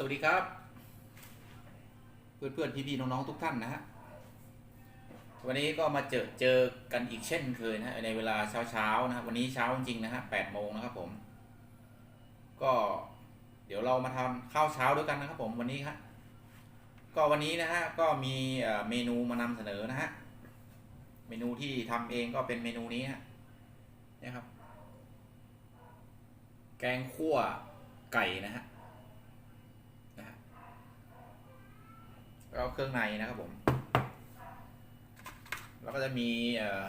สวัสดีครับ เพื่อนๆพี่ๆน้องๆทุกท่านนะฮะวันนี้ก็มาเจอเจอกันอีกเช่นเคยนะในเวลาเช้าๆนะครับวันนี้เช้าจริงๆนะฮะแปดโมงนะครับผม ก็เดี๋ยวเรามาทำข้าวเช้าด้วยกันนะครับผมวันนี้ฮะก็วันนี้นะฮะก็มีเมนูมานำเสนอนะฮะเมนูที่ทำเองก็เป็นเมนูนี้ฮะนี่ยครับ แกงคั่วไก่นะฮะ แล้วเครื่องในนะครับผม แล้วก็จะมีเอ่อ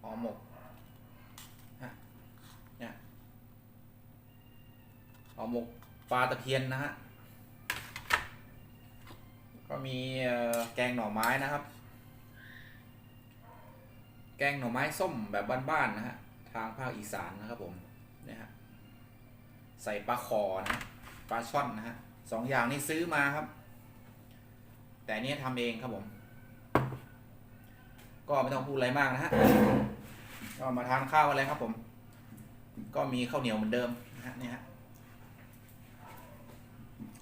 หอหมกฮะเนี่ยห่อหมกปลาตะเพียนนะฮะก็มีแกงหน่อไม้นะครับ แกงหน่อไม้ส้มแบบบ้านๆนะฮะทางภาคอีสานนะครับผมเนี่ยฮะใส่ปลาคอนะปลาช่อนนะฮะสองอย่างนี้ซื้อมาครับ แต่อันนี้ทำเองครับผม ก็ไม่ต้องพูดอะไรมากนะฮะ ก็มาทานข้าวกันเลยครับผม ก็มีข้าวเหนียวเหมือนเดิมนะฮะนี่ฮะ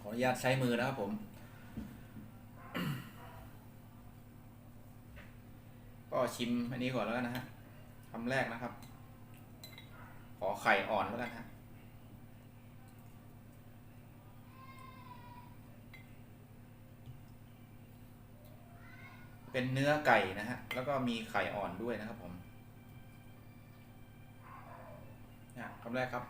ขออนุญาตใช้มือนะครับผม ก็ชิมอันนี้ก่อนแล้วกันนะฮะคำแรกนะครับ ขอไข่อ่อนแล้วกันฮะ เป็นเนื้อไก่นะฮะ แล้วก็มีไข่อ่อนด้วยนะครับผมนะคำแรกครับ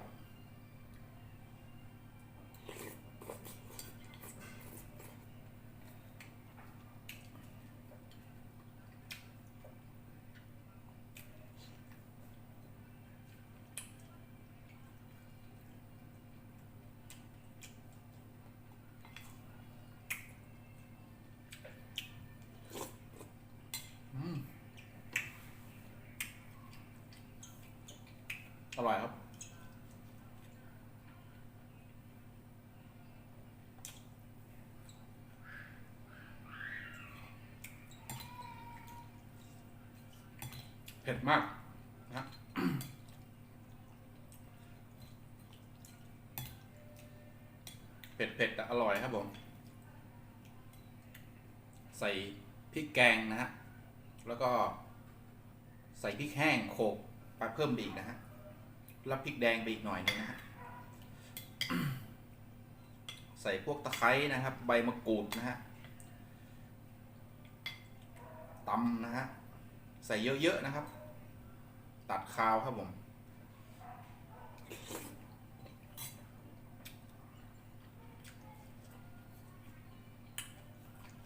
ร่อยครับ เผ็ดมากนะเผ็ดเผ็ดแต่อร่อยครับผม ใส่พริกแกงนะฮะ แล้วก็ใส่พริกแห้งโขลกไปเพิ่มอีกนะฮะ แล้วพริกแดงไปอีกหน่อยนึงนะฮะใส่พวกตะไคร้นะครับ ใบมะกรูดนะฮะตำนะฮะใส่เยอะๆนะครับ ตัดคาวครับผม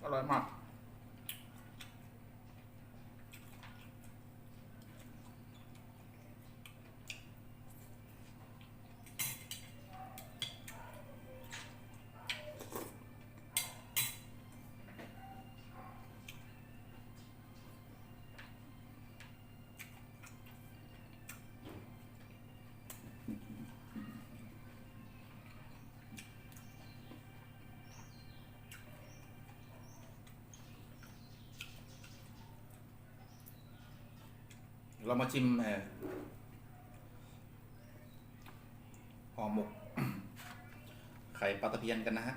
อร่อยมาก เรามาชิมเอ่อห่อหมก ไข่ปลาตะเพียนกันนะฮะ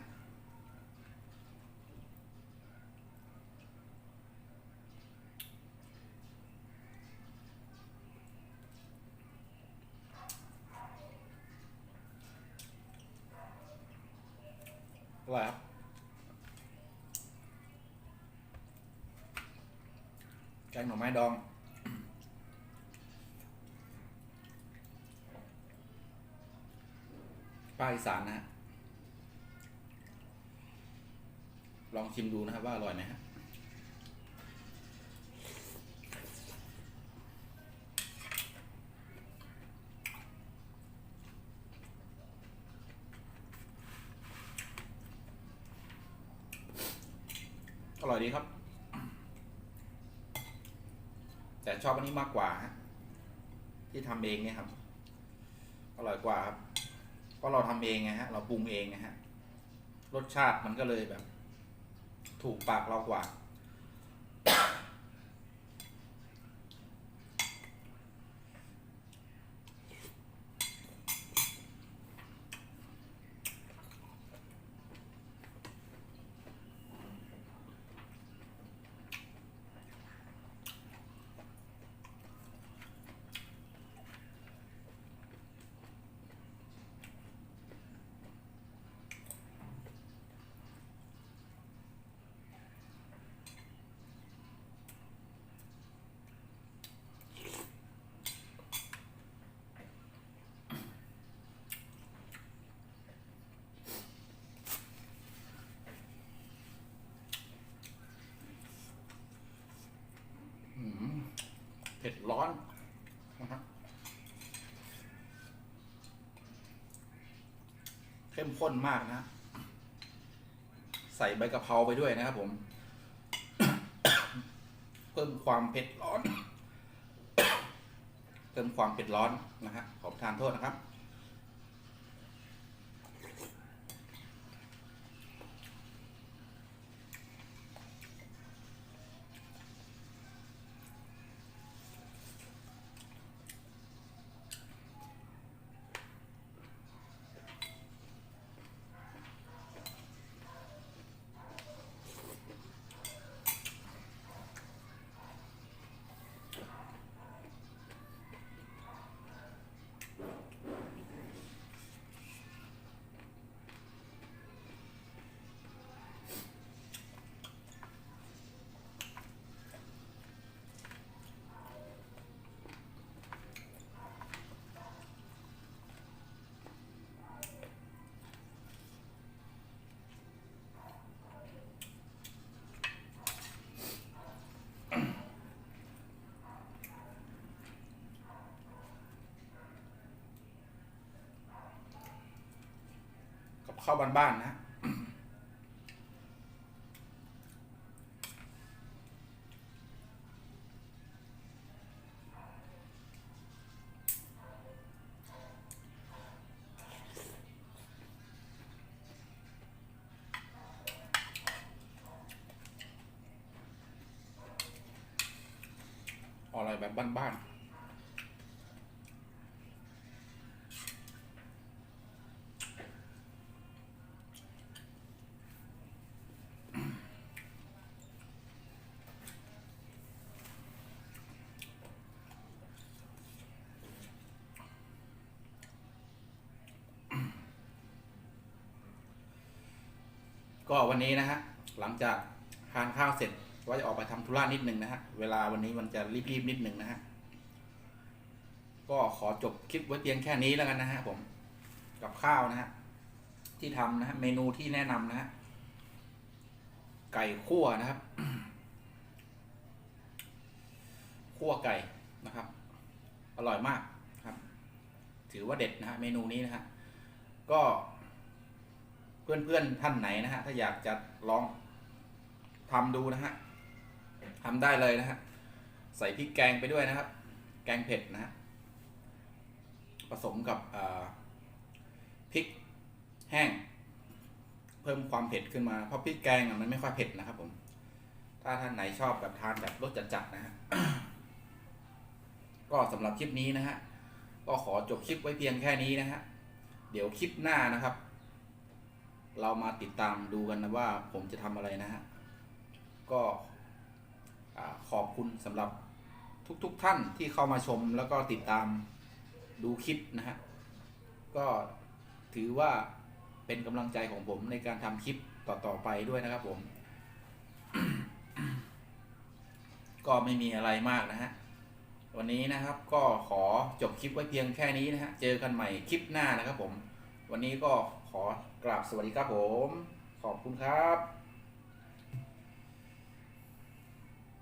อร่อยครับแกงหน่อไม้ดอง ภาอีสานนะฮะ ลองชิมดูนะครับว่าอร่อยไหมฮะอร่อยดีครับ แต่ชอบอันนี้มากกว่าฮะที่ทำเองเนี่ยครับ อร่อยกว่าครับ ก็เราทำเองไงฮะ เราปรุงเองไงฮะ รสชาติมันก็เลยแบบ ถูกปากเรากว่า็ดร้อนนะครับเข้มข้นมากนะ ใส่ใบกะเพราไปด้วยนะครับผม เพิ่มความเผ็ดร้อน เพิ่มความเผ็ดร้อนนะฮะขอทานโทษนะครับ ข้าวบ้านๆนะฮะอร่อยแบบบ้านๆ ก็วันนี้นะฮะหลังจากทานข้าวเสร็จว่าจะออกไปทำธุระนิดนึงนะฮะเวลาวันนี้มันจะรีบๆนิดนึงนะฮะก็ขอจบคลิปไว้เพียงแค่นี้แล้วกันนะฮะผมกับข้าวนะฮะที่ทำนะฮะเมนูที่แนะนำนะฮะไก่คั่วนะครับคั่วไก่นะครับ อร่อยมากครับ ถือว่าเด็ดนะฮะเมนูนี้นะฮะก็ เพื่อนๆท่านไหนนะฮะถ้าอยากจะลองทำดูนะฮะทำได้เลยนะฮะใส่พริกแกงไปด้วยนะครับ แกงเผ็ดนะฮะผสมกับพริกแห้ง เพิ่มความเผ็ดขึ้นมาเพราะพริกแกงมันไม่ค่อยเผ็ดนะครับผม ถ้าท่านไหนชอบแบบทานแบบรสจัดๆนะฮะก็สำหรับคลิปนี้นะฮะก็ขอจบคลิปไว้เพียงแค่นี้นะฮะเดี๋ยวคลิปหน้านะครับ เรามาติดตามดูกันนะว่าผมจะทำอะไรนะฮะ ก็ขอบคุณสำหรับทุกๆทท่านที่เข้ามาชมแล้วก็ติดตามดูคลิปนะฮะ ก็ถือว่าเป็นกำลังใจของผมในการทำคลิปต่อๆไปด้วยนะครับผม ก็ไม่มีอะไรมากนะฮะ วันนี้นะครับก็ขอจบคลิปไว้เพียงแค่นี้นะฮะ เจอกันใหม่คลิปหน้านะครับผม วันนี้ก็ขอ กราบสวัสดีครับผม ขอบคุณครับ